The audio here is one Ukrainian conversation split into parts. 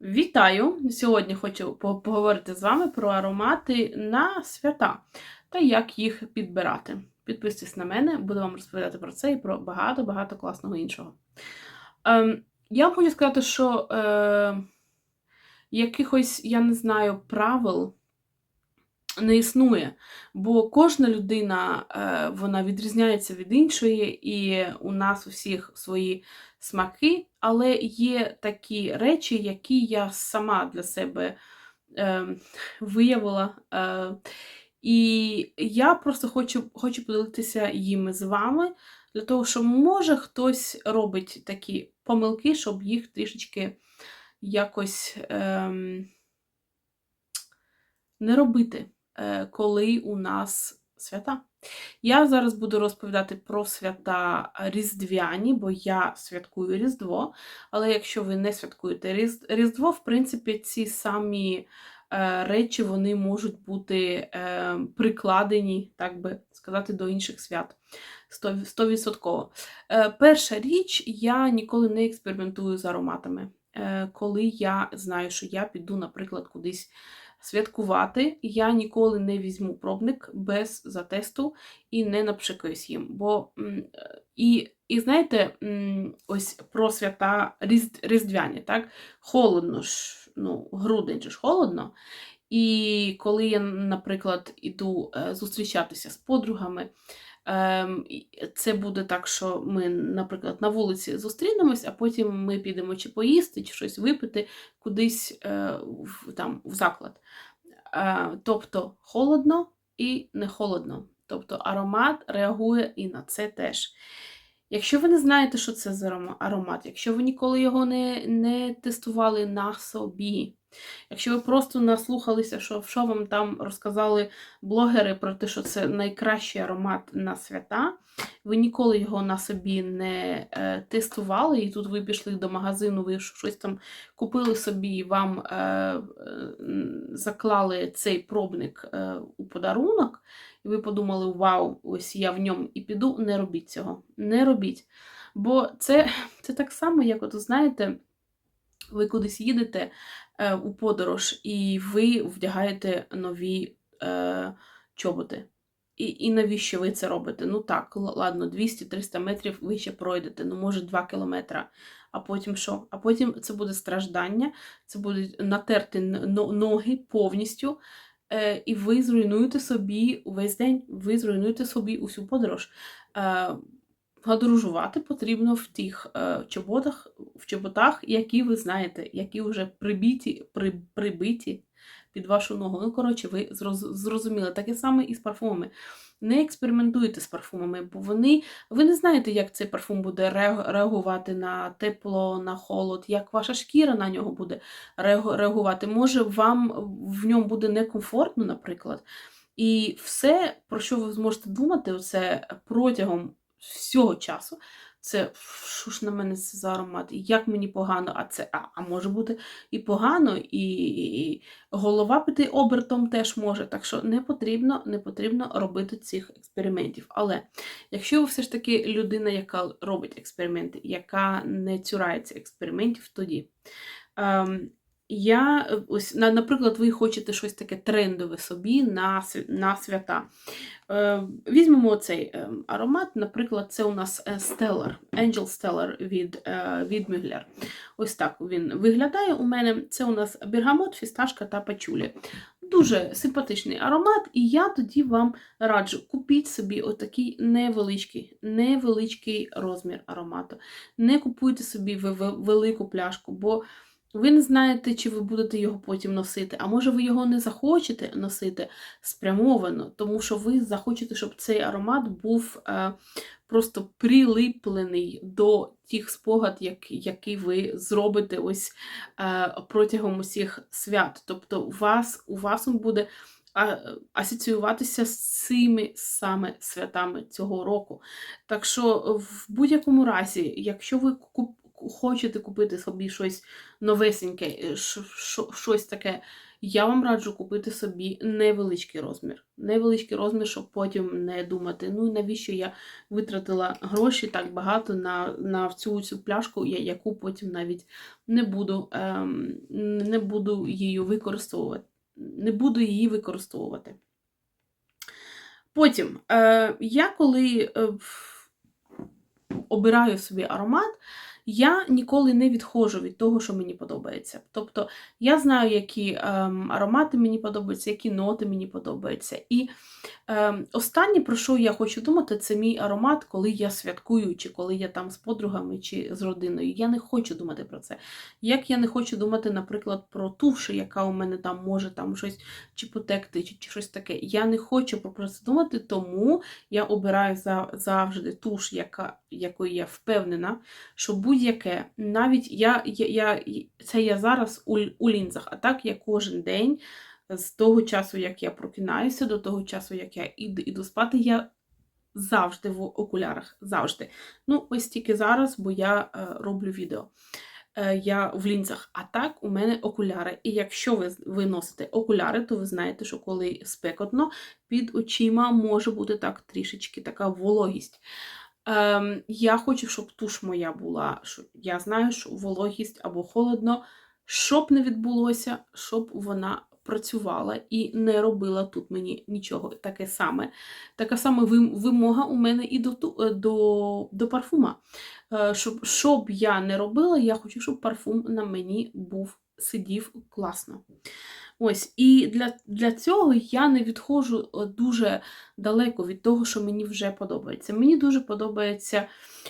Вітаю! Сьогодні хочу поговорити з вами про аромати на свята та як їх підбирати. Підписуйтесь на мене, буду вам розповідати про це і про багато-багато класного іншого. Ем, я вам хочу сказати, що е, якихось, я не знаю, правил не існує, бо кожна людина е, вона відрізняється від іншої, і у нас у всіх свої смаки, але є такі речі, які я сама для себе е, виявила. Е, і я просто хочу, хочу поділитися їми з вами, для того, що може хтось робить такі помилки, щоб їх трішечки якось ем, не робити, е, коли у нас свята. Я зараз буду розповідати про свята Різдвяні, бо я святкую Різдво. Але якщо ви не святкуєте Різдво, в принципі, ці самі е, речі вони можуть бути е, прикладені, так би сказати, до інших свят. Сто- Стовідсотково. Е, перша річ, я ніколи не експериментую з ароматами. Е, коли я знаю, що я піду, наприклад, кудись святкувати, я ніколи не візьму пробник без затесту і не напшикаюсь їм. Бо і, і знаєте, ось про свята Різд, Різдвяні, так? Холодно ж, ну, грудень ж холодно. І коли я, наприклад, іду е, зустрічатися з подругами, це буде так, що ми, наприклад, на вулиці зустрінемось, а потім ми підемо чи поїсти, чи щось випити кудись е, там, в заклад. Е, тобто холодно і не холодно. Тобто аромат реагує і на це теж. Якщо ви не знаєте, що це за аромат, якщо ви ніколи його не, не тестували на собі, якщо ви просто наслухалися, що, що вам там розказали блогери про те, що це найкращий аромат на свята, ви ніколи його на собі не е, тестували, і тут ви пішли до магазину, ви щось там купили собі і вам е, е, заклали цей пробник е, у подарунок, і ви подумали, вау, ось я в ньому і піду, не робіть цього. Не робіть. Бо це, це так само, як от знаєте, ви кудись їдете у подорож, і ви вдягаєте нові е, чоботи. І, і навіщо ви це робите? Ну так, ладно, 200-300 метрів ви ще пройдете, ну може 2 кілометра. А потім що? А потім це буде страждання, це будуть натерти ноги повністю, е, і ви зруйнуєте собі увесь день, ви зруйнуєте собі усю подорож. Е, Подорожувати потрібно в тих е, чоботах, в чоботах, які ви знаєте, які вже прибиті, при, прибиті під вашу ногу. Ну, коротше, ви зроз- зрозуміли. Таке саме і з парфумами. Не експериментуйте з парфумами, бо вони, ви не знаєте, як цей парфум буде реагувати на тепло, на холод, як ваша шкіра на нього буде реагувати. Може, вам в ньому буде некомфортно, наприклад. І все, про що ви зможете думати, це протягом всього часу. Це що ж на мене це за аромат, як мені погано, а це а, а може бути і погано, і, і голова піти обертом теж може. Так що не потрібно, не потрібно робити цих експериментів. Але якщо ви все ж таки людина, яка робить експерименти, яка не цюрається експериментів, тоді. Ем, я е, ось, на- наприклад, ви хочете щось таке трендове собі на, на свята. Е, Візьмемо цей е, аромат, наприклад, це у нас е, Stellar, Angel Stellar від, е, від Mugler. Ось так він виглядає у мене. Це у нас бергамот, фісташка та пачулі. Дуже симпатичний аромат, і я тоді вам раджу, купіть собі отакий невеличкий, невеличкий розмір аромату. Не купуйте собі велику пляшку, бо ви не знаєте, чи ви будете його потім носити, а може ви його не захочете носити спрямовано, тому що ви захочете, щоб цей аромат був е, просто прилиплений до тих спогад, як, які ви зробите ось е, протягом усіх свят. Тобто у вас, у вас буде асоціюватися з цими саме святами цього року. Так що в будь-якому разі, якщо ви хочете купити собі щось новесеньке, е, щось таке, я вам раджу купити собі невеличкий розмір. Невеличкий розмір, щоб потім не думати, ну навіщо я витратила гроші так багато на на цю цю пляшку, яку потім навіть не буду ем, не буду її використовувати. Не буду її використовувати. Потім, е, я коли е, обираю собі аромат, я ніколи не відходжу від того, що мені подобається. Тобто я знаю, які ем, аромати мені подобаються, які ноти мені подобаються. І ем, останнє, про що я хочу думати, це мій аромат, коли я святкую, чи коли я там з подругами, чи з родиною. Я не хочу думати про це. Як я не хочу думати, наприклад, про тушу, яка у мене там може там щось чи потекти, чи, чи щось таке. Я не хочу про це думати, тому я обираю завжди туш, яка, якою я впевнена, що будь-яке, навіть я, я, я, це я зараз у, у лінзах, а так я кожен день з того часу, як я прокинаюся, до того часу, як я іду, іду спати, я завжди в окулярах. Завжди. Ну, ось тільки зараз, бо я е, роблю відео. Е, я в лінзах, а так у мене окуляри. І якщо ви ви носите окуляри, то ви знаєте, що коли спекотно, під очима може бути так трішечки така вологість. Ем, Я хочу, щоб туш моя була. Я знаю, що вологість або холодно, щоб не відбулося, щоб вона працювала і не робила тут мені нічого таке саме. Така сама вимога у мене і до е, до, до парфума. Е, щоб, щоб я не робила, я хочу, щоб парфум на мені був сидів класно. Ось, І для для цього я не відходжу е, дуже далеко від того, що мені вже подобається. Мені дуже подобається.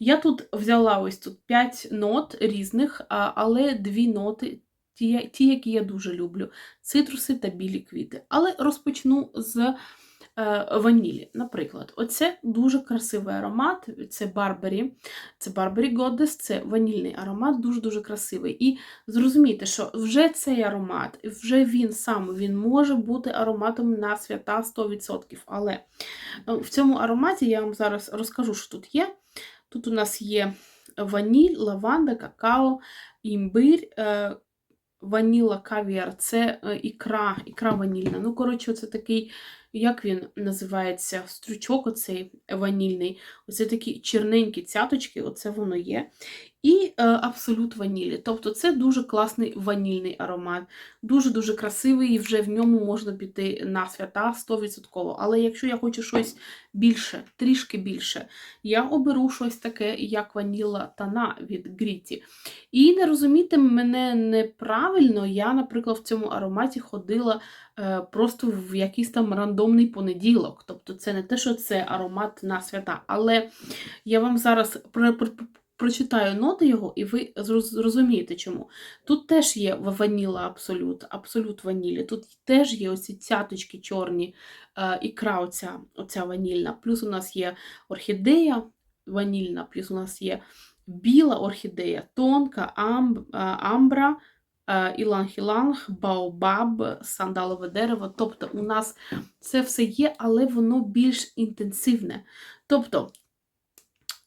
Я тут взяла ось тут 5 нот різних, але дві ноти ті, які я дуже люблю: цитруси та білі квіти. Але розпочну з ванілі. Наприклад, оце дуже красивий аромат, це Барбарі, це Барбарі Goddess, це ванільний аромат, дуже-дуже красивий. І зрозумійте, що вже цей аромат, вже він сам він може бути ароматом на свята 100%. Але е, в цьому ароматі я вам зараз розкажу, що тут є. Тут у нас є ваніль, лаванда, какао, імбир, е, ваніла кавіар, це е, ікра, ікра ванільна. Ну, коротше, це такий, як він називається, стручок оцей ванільний. Оце такі черненькі цяточки, оце воно є і е, абсолют ванілі. Тобто це дуже класний ванільний аромат, дуже-дуже красивий, і вже в ньому можна піти на свята 100%. Але якщо я хочу щось більше, трішки більше, я оберу щось таке, як ваніла тана від Гріті. І не розумійте мене неправильно, я, наприклад, в цьому ароматі ходила е, просто в якийсь там рандомний понеділок. Тобто це не те, що це аромат на свята. Але я вам зараз прочитаю ноти його, і ви зрозумієте чому. Тут теж є ваніла абсолют, абсолют ванілі. Тут теж є оці цяточки чорні, е, ікра оця, оця ванільна. Плюс у нас є орхідея ванільна, плюс у нас є біла орхідея, тонка, амб, е, амбра. Е, іланг-іланг, баобаб, сандалове дерево. Тобто у нас це все є, але воно більш інтенсивне. Тобто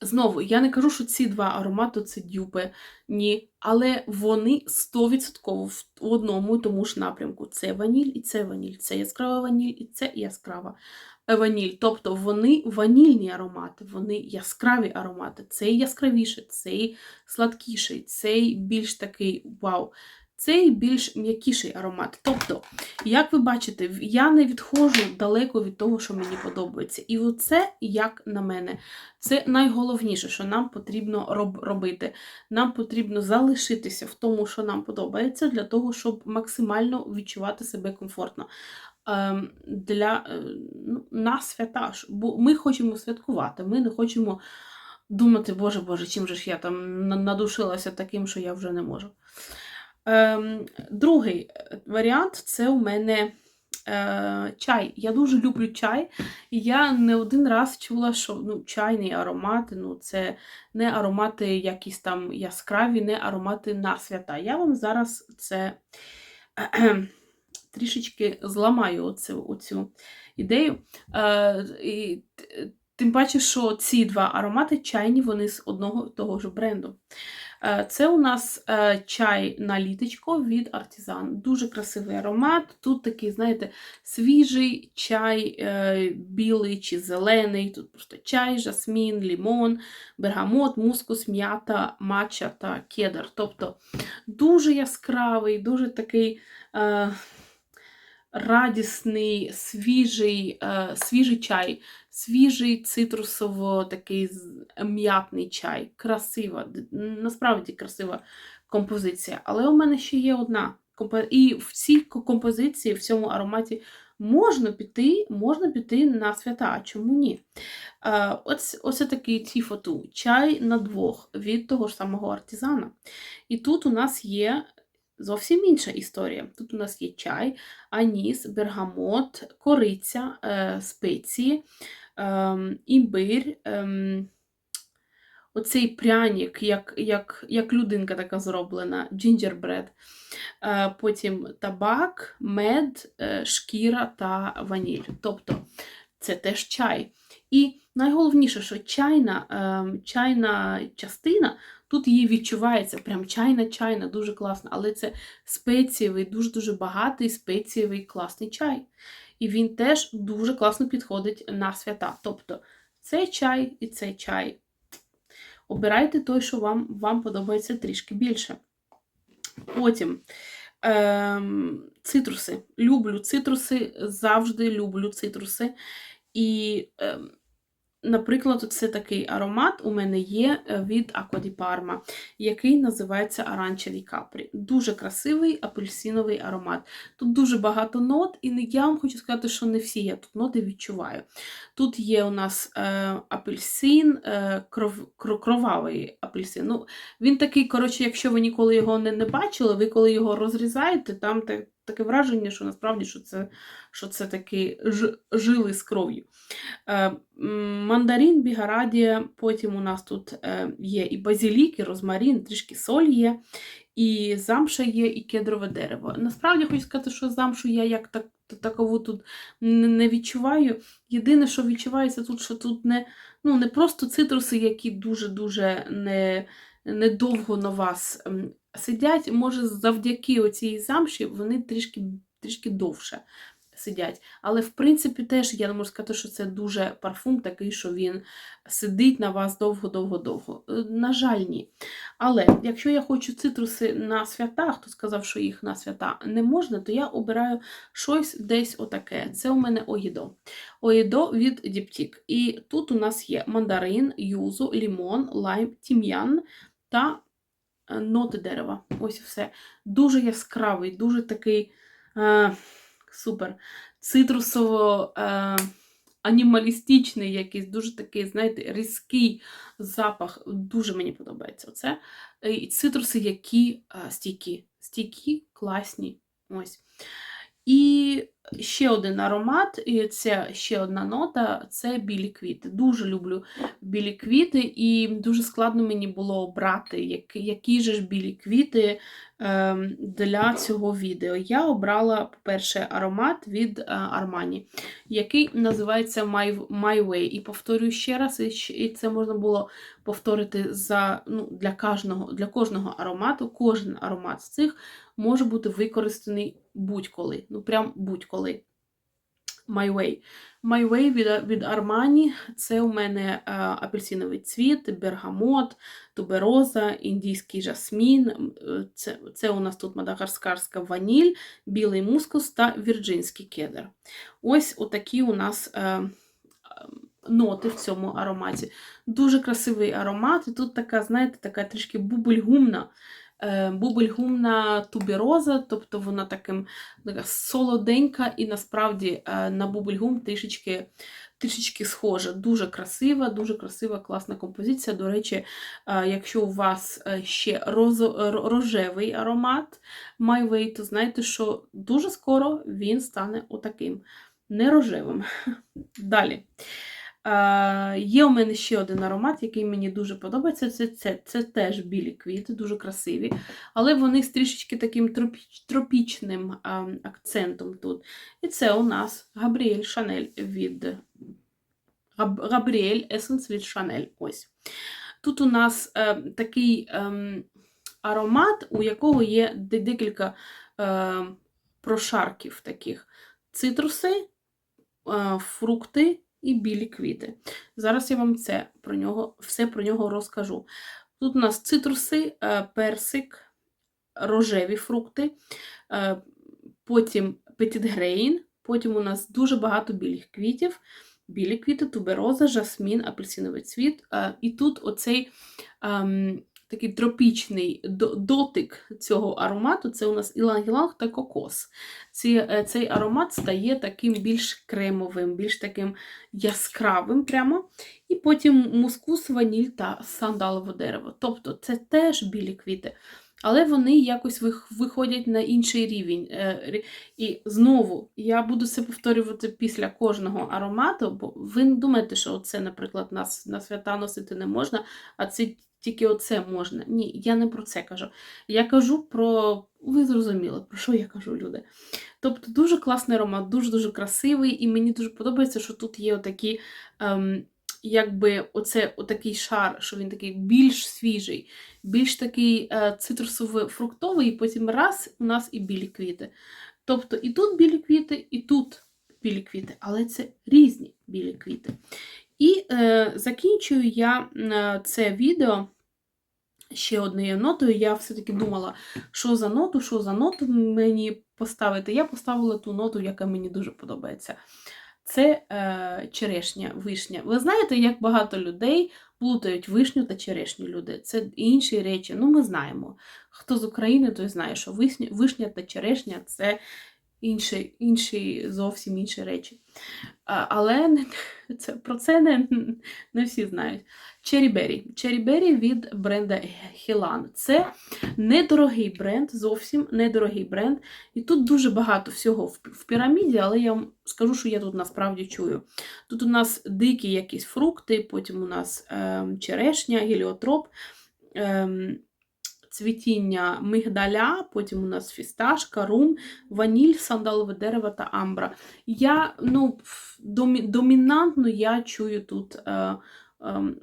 Знову, я не кажу, що ці два аромати це дюпи, ні. Але вони 100% в одному і тому ж напрямку. Це ваніль і це ваніль, це яскрава ваніль і це яскрава ваніль. Тобто вони ванільні аромати, вони яскраві аромати. Цей яскравіший, цей сладкіший, цей більш такий вау цей більш м'якіший аромат. Тобто, як ви бачите, я не відходжу далеко від того, що мені подобається. І оце, як на мене, це найголовніше, що нам потрібно роб робити. Нам потрібно залишитися в тому, що нам подобається, для того, щоб максимально відчувати себе комфортно. Ем, для е, ну, на свята, бо ми хочемо святкувати, ми не хочемо думати, Боже Боже, чим же ж я там надушилася таким, що я вже не можу. Ем, Другий е, варіант це у мене е, чай. Я дуже люблю чай, і я не один раз чула, що ну, чайні аромати ну, це не аромати якісь там яскраві, не аромати на свята. Я вам зараз це трішечки зламаю оцю, оцю ідею. Е, і Тим паче, що ці два аромати чайні, вони з одного того ж бренду. Е, Це у нас е, чай на літочко від Артизан. Дуже красивий аромат. Тут такий, знаєте, свіжий чай, е, білий чи зелений. Тут просто чай, жасмін, лімон, бергамот, мускус, м'ята, матча та кедр. Тобто дуже яскравий, дуже такий. Радісний, свіжий, свіжий чай, свіжий цитрусово такий м'ятний чай. Красива, насправді красива композиція. Але у мене ще є одна. І в цій композиції, в цьому ароматі можна піти, можна піти на свята. А чому ні? Е, Ось, ось такий тіфоту. Чай на двох від того ж самого артизана. І тут у нас є зовсім інша історія. Тут у нас є чай, аніс, бергамот, кориця, е, спеції, імбир, ем, оцей пряник, як, як, як людинка така зроблена, джинджербред. Е, потім табак, мед, е, шкіра та ваніль. Тобто це теж чай. І найголовніше, що чайна, ем, чайна частина, тут її відчувається, прям чайна-чайна, дуже класно, але це спецієвий, дуже-дуже багатий спецієвий класний чай. І він теж дуже класно підходить на свята. Тобто цей чай і цей чай. Обирайте той, що вам, вам подобається трішки більше. Потім ем, цитруси. Люблю цитруси, завжди люблю цитруси. І, ем, наприклад, це такий аромат у мене є е, від di Parma, який називається Arancelli Capri. Дуже красивий апельсиновий аромат. Тут дуже багато нот, і я вам хочу сказати, що не всі я тут ноти відчуваю. Тут є у нас е, апельсин, е, кров, кро- кровавий апельсин. Ну, він такий, коротше, якщо ви ніколи його не, не бачили, ви коли його розрізаєте, там те, таке враження, що насправді що це, що це такі ж, жили з кров'ю. Е, мандарин, бігарадія, потім у нас тут е, є і базилік, і розмарин, трішки соль є, і замша є, і кедрове дерево. Насправді хочу сказати, що замшу я як так, такову тут не відчуваю. Єдине, що відчувається тут, що тут не, ну, не просто цитруси, які дуже-дуже не, недовго на вас сидять. Може, завдяки оцій замші вони трішки, трішки довше сидять. Але, в принципі, теж я не можу сказати, що це дуже парфум такий, що він сидить на вас довго-довго-довго. Е, На жаль, ні. Але якщо я хочу цитруси на свята, хто сказав, що їх на свята не можна, то я обираю щось десь отаке. Це у мене Оїдо. Оїдо від Діптік. І тут у нас є мандарин, юзу, лімон, лайм, тім'ян та ноти дерева. Ось все. Дуже яскравий, дуже такий е, супер. Цитрусово. Е, Анімалістичний якийсь, дуже такий, знаєте, різкий запах. Дуже мені подобається оце. Е, І цитруси, які е, стійкі. Стійкі, класні. Ось. І ще один аромат, і це ще одна нота це білі квіти. Дуже люблю білі квіти, і дуже складно мені було обрати, які, же ж білі квіти ем, для цього відео. Я обрала, по-перше, аромат від е, Armani, який називається My, My Way. І повторюю ще раз, і це можна було повторити за, ну, для, кожного, для кожного аромату. Кожен аромат з цих може бути використаний будь-коли. Ну, прям будь-коли. My Way. My Way від, від Armani – це у мене е, апельсиновий цвіт, бергамот, тубероза, індійський жасмін. е, Це, це у нас тут мадагаскарська ваніль, білий мускус та вірджинський кедр. Ось отакі у нас е, ноти в цьому ароматі. Дуже красивий аромат. І тут така, знаєте, така трішки бубельгумна. Е, Бубельгумна тубероза, тобто вона таким така солоденька і насправді е, на бубельгум трішечки, трішечки схожа. Дуже красива, дуже красива, класна композиція. До речі, е, якщо у вас ще розо- рожевий аромат My то знаєте, що дуже скоро він стане отаким, не рожевим. Далі. Е, є у мене ще один аромат, який мені дуже подобається. Це, це, це теж білі квіти, дуже красиві, але вони з трішечки таким тропіч, тропічним ем, акцентом тут. І це у нас Габріель Шанель від Габ- Габріель Есенс від Шанель. Ось. Тут у нас е, такий ем, аромат, у якого є декілька е, прошарків таких: цитруси, е, фрукти і білі квіти. Зараз я вам це про нього, все про нього розкажу. Тут у нас цитруси, е, персик, рожеві фрукти, е, потім петітгрейн, потім у нас дуже багато білих квітів. Білі квіти, тубероза, жасмін, апельсиновий цвіт. Е, І тут оцей ем, такий тропічний дотик цього аромату це у нас іланг-іланг та кокос. Ці, е, цей аромат стає таким більш кремовим, більш таким яскравим прямо. І потім мускус, ваніль та сандалове дерево. Тобто це теж білі квіти. Але вони якось виходять на інший рівень. Е, І знову я буду це повторювати після кожного аромату, бо ви не думаєте, що це, наприклад, на, на свята носити не можна, а це тільки оце можна. Ні, я не про це кажу. Я кажу про. Ви зрозуміли, про що я кажу, люди. Тобто дуже класний аромат, дуже-дуже красивий, і мені дуже подобається, що тут є отакі. Ем, Якби оце отакий шар, що він такий більш свіжий, більш такий е, цитрусово-фруктовий, і потім раз у нас і білі квіти. Тобто і тут білі квіти, і тут білі квіти, але це різні білі квіти. І е, закінчую я е, це відео ще однією нотою. Я все-таки думала, що за ноту, що за ноту мені поставити. Я поставила ту ноту, яка мені дуже подобається. Це е, черешня, вишня. Ви знаєте, як багато людей плутають вишню та черешню люди. Це інші речі. Ну, ми знаємо. Хто з України, той знає, що вишня, вишня та черешня це інші, інші, зовсім інші речі. Але це, про це не, не всі знають. Черрі-бері. Черрі-бері від бренда Хілан. Це недорогий бренд, зовсім недорогий бренд. І тут дуже багато всього в, піраміді, але я вам скажу, що я тут насправді чую. Тут у нас дикі якісь фрукти, потім у нас ем, черешня, геліотроп, ем, цвітіння мигдаля, потім у нас фісташка, рум, ваніль, сандалове дерево та амбра. Я, ну, домі, домінантно я чую тут е,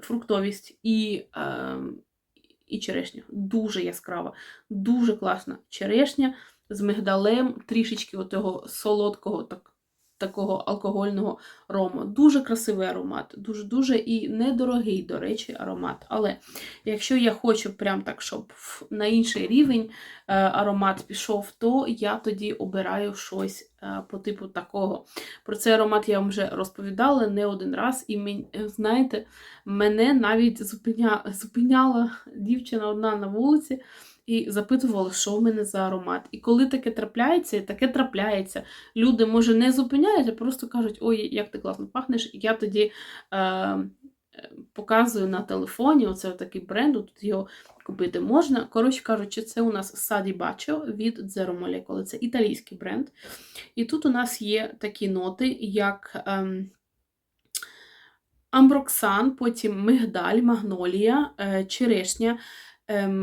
фруктовість і, ем, і черешня. Дуже яскрава, дуже класна черешня з мигдалем, трішечки отого солодкого, так, такого алкогольного рому. Дуже красивий аромат, дуже-дуже і недорогий, до речі, аромат. Але якщо я хочу прям так, щоб на інший рівень е, аромат пішов, то я тоді обираю щось е, по типу такого. Про цей аромат я вам вже розповідала не один раз, і е, знаєте, мене навіть зупиня... зупиняла дівчина одна на вулиці. І запитувала, що в мене за аромат. І коли таке трапляється, і таке трапляється. Люди, може, не зупиняють, а просто кажуть, ой, як ти класно пахнеш. Я тоді е, показую на телефоні, оце такий бренд, тут його купити можна. Коротше кажучи, це у нас Саді Бачо від Zero Molecule. Це італійський бренд. І тут у нас є такі ноти, як. Ем, Амброксан, потім мигдаль, магнолія, е, черешня,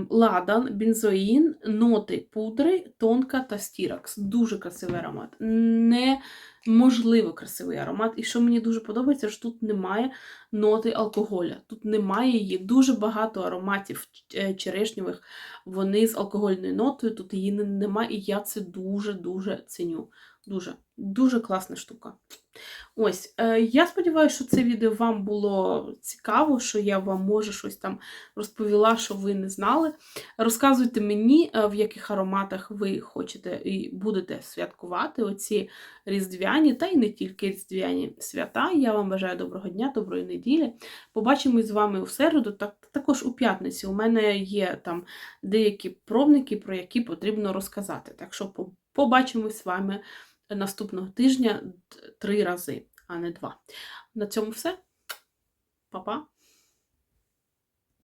ладан, бензоїн, ноти пудри, тонка та стіракс. Дуже красивий аромат. Неможливо красивий аромат. І що мені дуже подобається, що тут немає ноти алкоголя. Тут немає її. Дуже багато ароматів е, черешньових, вони з алкогольною нотою, тут її немає, і я це дуже-дуже ціню. Дуже, дуже класна штука. Ось, е, я сподіваюся, що це відео вам було цікаво, що я вам може щось там розповіла, що ви не знали. Розказуйте мені, е, в яких ароматах ви хочете і будете святкувати оці різдвяні, та й не тільки різдвяні свята. Я вам бажаю доброго дня, доброї неділі. Побачимось з вами у середу, так, також у п'ятницю. У мене є там деякі пробники, про які потрібно розказати. Так що побачимось з вами наступного тижня три рази, а не два. На цьому все. Па-па.